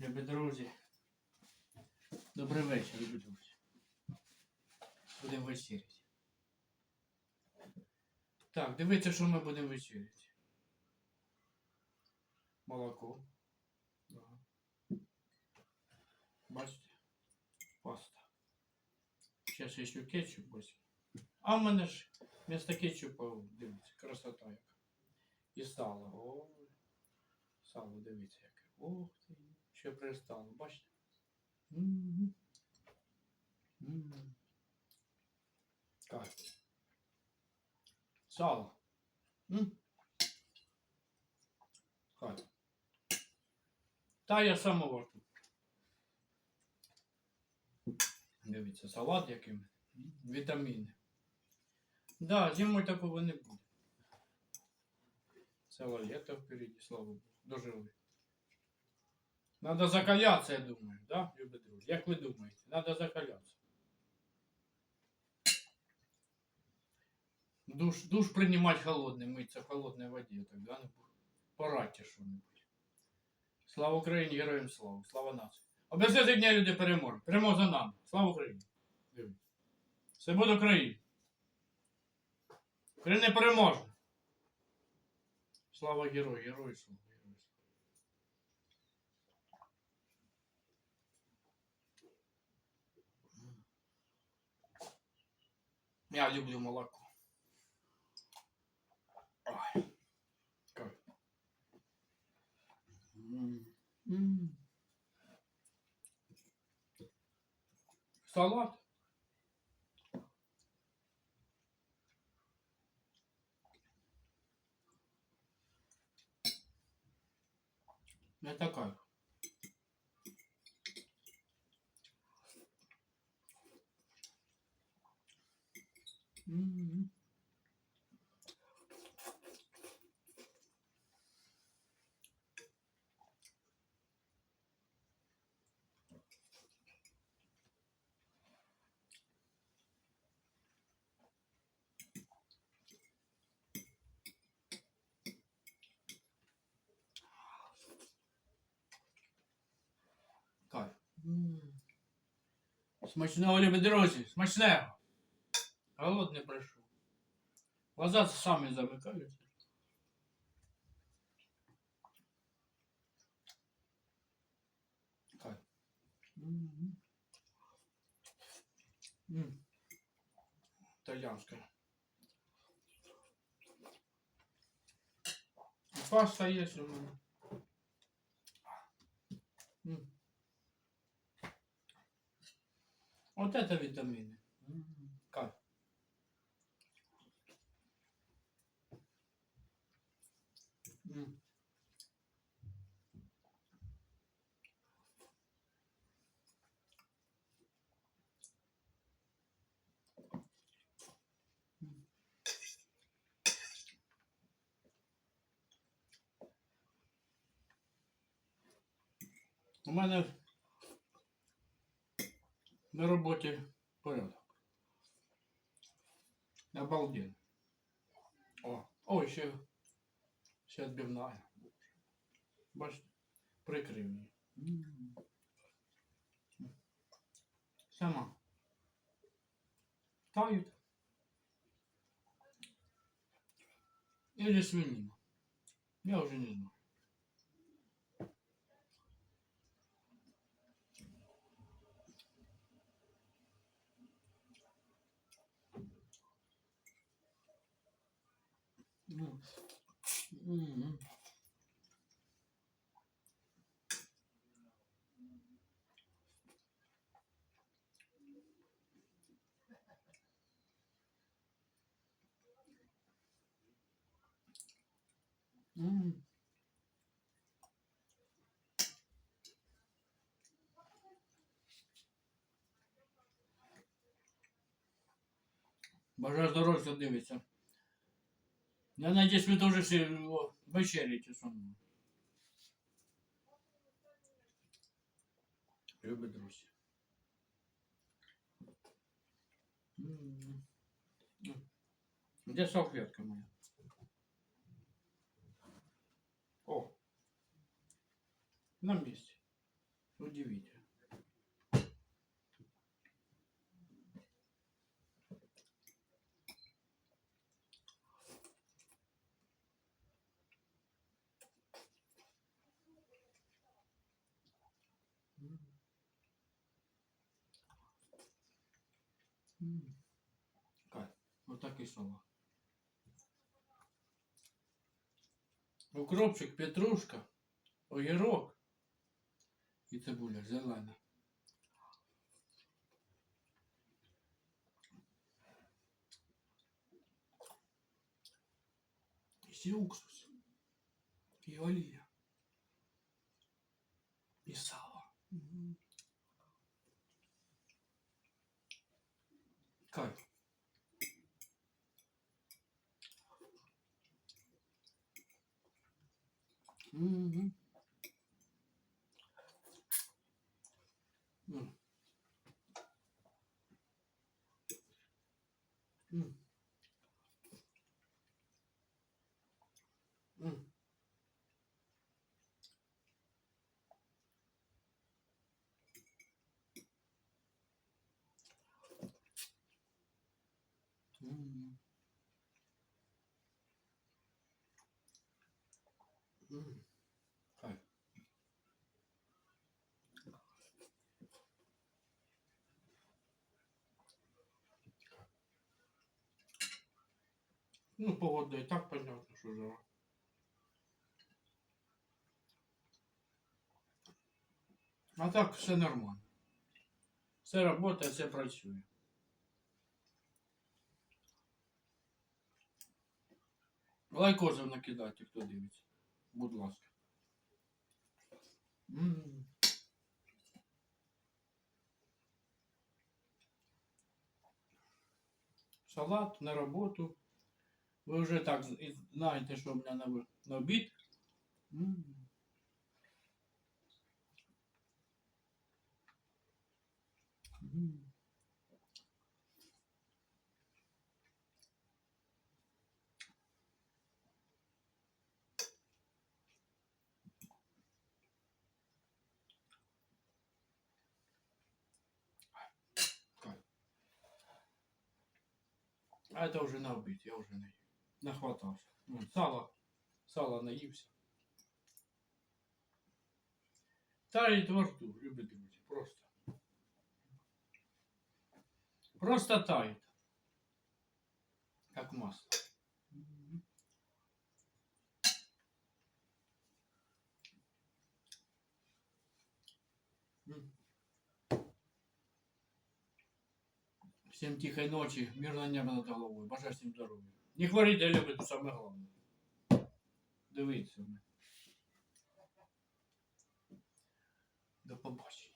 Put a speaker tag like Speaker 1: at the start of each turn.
Speaker 1: Любі друзі. Добрий вечір, любі друзі. Будемо вечеряти. Так, дивіться, що ми будемо вечеряти. Молоко. Бачите? Паста. Зараз я ще кетчуп ось. А в мене ж вместо кетчупа, дивіться, красота яка. І сало. Ой. Сало, дивіться яке. Ох ти. Ще перестану, бачите? Так. Сало. М. Та я самоварту. Дивіться, салат який. Вітаміни. Так, да, зимою такого не буде. Це валета впереді, слава Богу. Дожили. Надо закаляться, я думаю, да, любі друзі? Як ви думаєте? Надо закаляться. Душ, душ принимать холодный, мыться в холодной воде, тогда не будет. Порадьте що-небудь. Слава Україні, героям слава, слава нації. Обов'язково дня люди переможуть. Перемога за нами. Слава Україні. Все буде Україна. Україна переможна. Слава герою герою слава. Я люблю молоко. Ой. Как? М. М. Салат. Это как? М. Кайф. М. Смачного, любі друзі, смачного. Голодний прийшов. Глаза. М. М. Итальянская. И Паста есть у меня. Вот это витамины. М, Кайф. М. У мене на роботі порядок. Обалденно. О, о, ще, ще відбивна. Бачите, прикрив її. М. Сама. Тають. Или свинина. Я уже не знаю. М. М. М. Бажаю здоров'я, хто дивиться. Я надіюсь, ви теж всі о, вечеряєте зі мною. Любі друзі. М. М. Де салфетка моя? О. На місці. Удивительно. Отакий салат. Укропчик, петрушка, огірок і цибуля зелена. І ще уксус. І олія. І сало. Мгм. Кайф. Мгм. М. Ну, погода и так понятно, что жара. А так все нормально. Все работає, все працює. Лайкозов накидайте, хто дивиться. Будь ласка. М. Салат на роботу. Ви вже так з- і знаєте, що у мене на, ви- на обід. М. М. Кайф. А это уже на обід, я вже не нахватався. Ну, сало, сало наївся. Таїть во рту, любі друзі, просто. Просто тает. Как масло. Мгм. М. Всем тихой ночи, мирного неба над головой. Бажаю всім здоров'я. Не хворійте, любите, саме головне. Дивіться. До побачення.